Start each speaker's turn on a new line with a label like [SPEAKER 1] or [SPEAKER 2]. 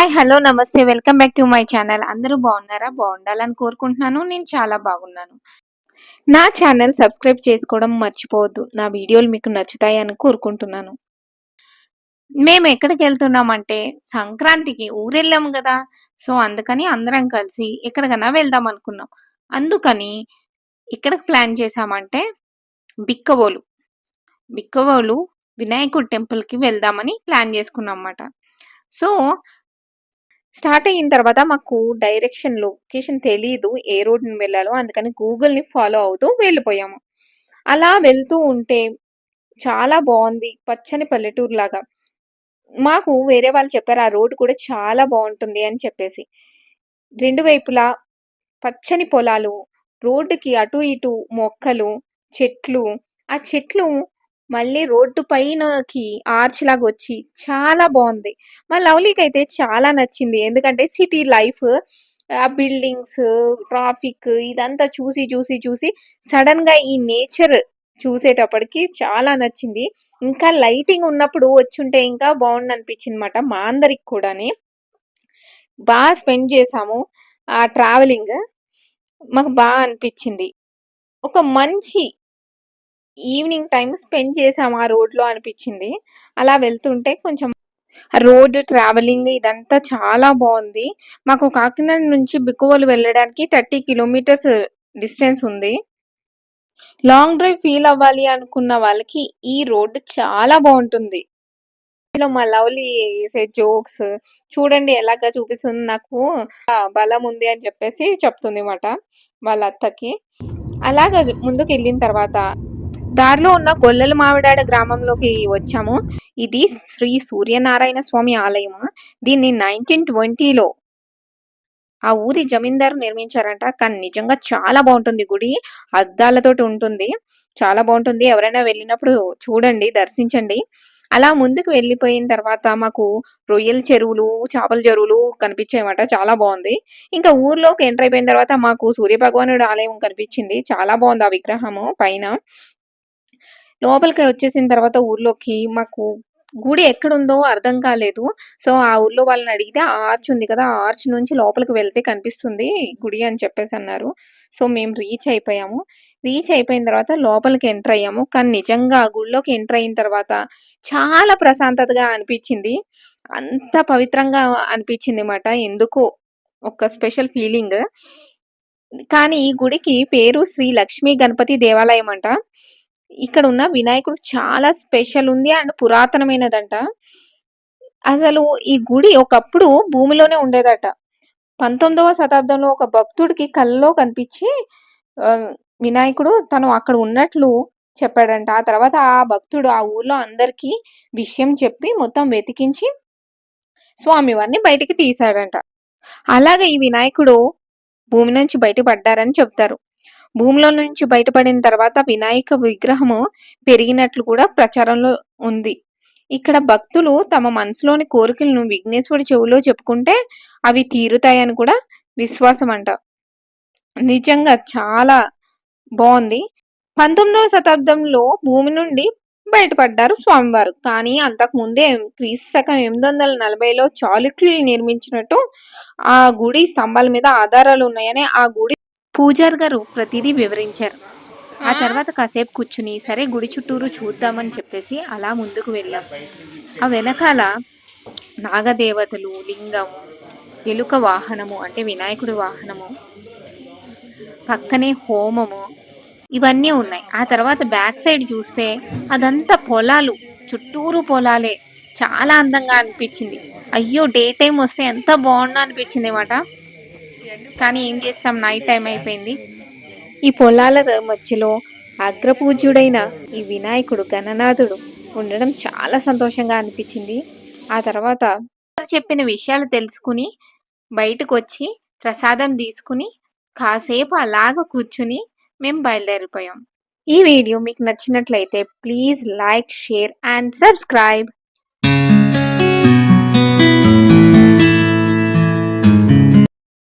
[SPEAKER 1] Hi hello నమస్తే. Welcome back to my channel. అందరూ బాగున్నారా? బాగుండాలని కోరుకుంటున్నాను. నేను చాలా బాగున్నాను. నా ఛానల్ సబ్స్క్రైబ్ చేసుకోవడం మర్చిపోవద్దు. నా వీడియోలు మీకు నచ్చుతాయని కోరుకుంటున్నాను. మేము ఎక్కడికి వెళ్తున్నామంటే సంక్రాంతికి ఊరెళ్ళాము కదా. సో అందుకని అందరం కలిసి ఎక్కడికైనా వెళ్దాం అనుకున్నాం. అందుకని ఎక్కడికి ప్లాన్ చేసామంటే బిక్కవోలు. బిక్కవోలు వినాయకుడు టెంపుల్కి వెళ్దామని ప్లాన్ చేసుకున్నాం అన్నమాట. సో స్టార్ట్ అయిన తర్వాత మాకు డైరెక్షన్ లొకేషన్ తెలియదు ఏ రోడ్‌ని వెళ్ళాలో. అందుకని గూగుల్‌ని ఫాలో అవుతూ వెళ్ళిపోయాము. అలా వెళ్తూ ఉంటే చాలా బాగుంది పచ్చని పల్లెటూరు లాగా మాకు వేరే వాళ్ళు చెప్పారు. ఆ రోడ్ కూడా చాలా బాగుంటుంది అని చెప్పేసి. రెండు వైపులా పచ్చని పొలాలు, రోడ్డుకి అటు ఇటు మొక్కలు, చెట్లు. ఆ చెట్లు మళ్ళీ రోడ్డు పైనకి ఆర్చ్ లాగా వచ్చి చాలా బాగుంది మా లవ్లీకి అయితే చాలా నచ్చింది. ఎందుకంటే సిటీ లైఫ్ ఆ బిల్డింగ్స్, ట్రాఫిక్ ఇదంతా చూసి, చూసి, చూసి సడన్గా ఈ నేచర్ చూసేటప్పటికి చాలా నచ్చింది. ఇంకా లైటింగ్ ఉన్నప్పుడు వచ్చుంటే ఇంకా బావుండనిపించిందన్నమాట మా అందరికి కూడాని. బాగా స్పెండ్ చేసాము ఆ ట్రావెలింగ్. మాకు బాగా అనిపించింది. ఒక మంచి ఈవినింగ్ టైం స్పెండ్ చేసాము ఆ రోడ్‌లో అనిపించింది. అలా వెళ్తుంటే కొంచెం రోడ్ ట్రావెలింగ్ ఇదంతా చాలా బాగుంది మాకు కాకినాడ నుంచి బిక్కవోలు వెళ్ళడానికి 30 కిలోమీటర్స్ డిస్టెన్స్ ఉంది. లాంగ్ డ్రైవ్ ఫీల్ అవ్వాలి అనుకున్న వాళ్ళకి ఈ రోడ్ చాలా బాగుంటుంది ఇందులో మా లవ్లీ వేసే జోక్స్ చూడండి ఎలాగా చూపిస్తుంది నాకు బలం ఉంది అని చెప్పేసి చెప్తుంది మాట వాళ్ళ అత్తకి. అలాగా ముందుకెళ్ళిన తర్వాత దారిలో ఉన్న గొల్లల మావిడాడ గ్రామంలోకి వచ్చాము. ఇది శ్రీ సూర్యనారాయణ స్వామి ఆలయము. దీన్ని 1920లో ఆ ఊరి జమీందారు నిర్మించారంట. కానీ నిజంగా చాలా బాగుంటుంది గుడి. అద్దాలతోటి ఉంటుంది. చాలా బాగుంటుంది ఎవరైనా వెళ్ళినప్పుడు చూడండి, దర్శించండి. అలా ముందుకు వెళ్ళిపోయిన తర్వాత మాకు రొయ్యల చెరువులు, చేపల చెరువులు కనిపించాయన్నమాట. చాలా బాగుంది ఇంకా ఊర్లోకి ఎంటర్ అయిపోయిన తర్వాత మాకు సూర్యభగవానుడి ఆలయం కనిపించింది. చాలా బాగుంది ఆ విగ్రహము పైన. లోపలికి వచ్చేసిన తర్వాత ఊర్లోకి మాకు గుడి ఎక్కడుందో అర్థం కాలేదు. సో, ఆ ఊర్లో వాళ్ళని అడిగితే ఆర్చ్ ఉంది కదా! ఆర్చ్ నుంచి లోపలికి వెళ్తే కనిపిస్తుంది గుడి అని చెప్పేసి అన్నారు సో, మేము రీచ్ అయిపోయాము. రీచ్ అయిపోయిన తర్వాత లోపలికి ఎంటర్ అయ్యాము. కానీ నిజంగా గుడిలోకి ఎంటర్ అయిన తర్వాత చాలా ప్రశాంతతగా అనిపించింది. అంత పవిత్రంగా అనిపించింది అనమాట ఎందుకో ఒక స్పెషల్ ఫీలింగ్. కానీ ఈ గుడికి పేరు శ్రీ లక్ష్మీ గణపతి దేవాలయం అంట. ఇక్కడ ఉన్న వినాయకుడు చాలా స్పెషల్ ఉంది. అండ్ పురాతనమైనదంట. అసలు ఈ గుడి ఒకప్పుడు భూమిలోనే ఉండేదట. 19వ శతాబ్దంలో ఒక భక్తుడికి కళ్ళలో కనిపించి వినాయకుడు తను అక్కడ ఉన్నట్లు చెప్పాడంట. ఆ తర్వాత ఆ భక్తుడు ఆ ఊర్లో అందరికి విషయం చెప్పి మొత్తం వెతికించి స్వామివారిని బయటికి తీశాడంట. అలాగే ఈ వినాయకుడు భూమి నుంచి బయట పడ్డారని చెప్తారు. భూమిలో నుంచి బయటపడిన తర్వాత వినాయక విగ్రహము పెరిగినట్లు కూడా ప్రచారంలో ఉంది. ఇక్కడ భక్తులు తమ మనసులోని కోరికలను విఘ్నేశ్వరుడి చెవిలో చెప్పుకుంటే అవి తీరుతాయని కూడా విశ్వాసం అంట. నిజంగా చాలా బాగుంది పంతొమ్మిదవ శతాబ్దంలో భూమి నుండి బయటపడ్డారు స్వామివారు. కానీ అంతకు ముందే క్రీస్తు శకం 840లో చాళుక్యులు నిర్మించినట్టు ఆ గుడి స్తంభాల మీద ఆధారాలు ఉన్నాయని ఆ గుడి పూజారి గారు ప్రతిదీ వివరించారు. ఆ తర్వాత కాసేపు కూర్చుని సరే గుడి చుట్టూరు చూద్దామని చెప్పేసి అలా ముందుకు వెళ్ళాం. ఆ వెనకాల నాగదేవతలు, లింగము, ఎలుక వాహనము అంటే వినాయకుడి వాహనము, పక్కనే హోమము ఇవన్నీ ఉన్నాయి. ఆ తర్వాత బ్యాక్ సైడ్ చూస్తే అదంతా పొలాలు. చుట్టూరు పొలాలే. చాలా అందంగా అనిపించింది. అయ్యో! డే టైమ్ వస్తే ఎంత బావుండో అనిపించింది మాట. కానీ ఏం చేస్తాం నైట్ టైం అయిపోయింది. ఈ పొలాల మధ్యలో అగ్రపూజ్యుడైన ఈ వినాయకుడు గణనాథుడు ఉండడం చాలా సంతోషంగా అనిపించింది. ఆ తర్వాత చెప్పిన విషయాలు తెలుసుకుని బయటకొచ్చి ప్రసాదం తీసుకుని కాసేపు అలాగ కూర్చుని మేము బయలుదేరిపోయాం. ఈ వీడియో మీకు నచ్చినట్లయితే please like, share and subscribe.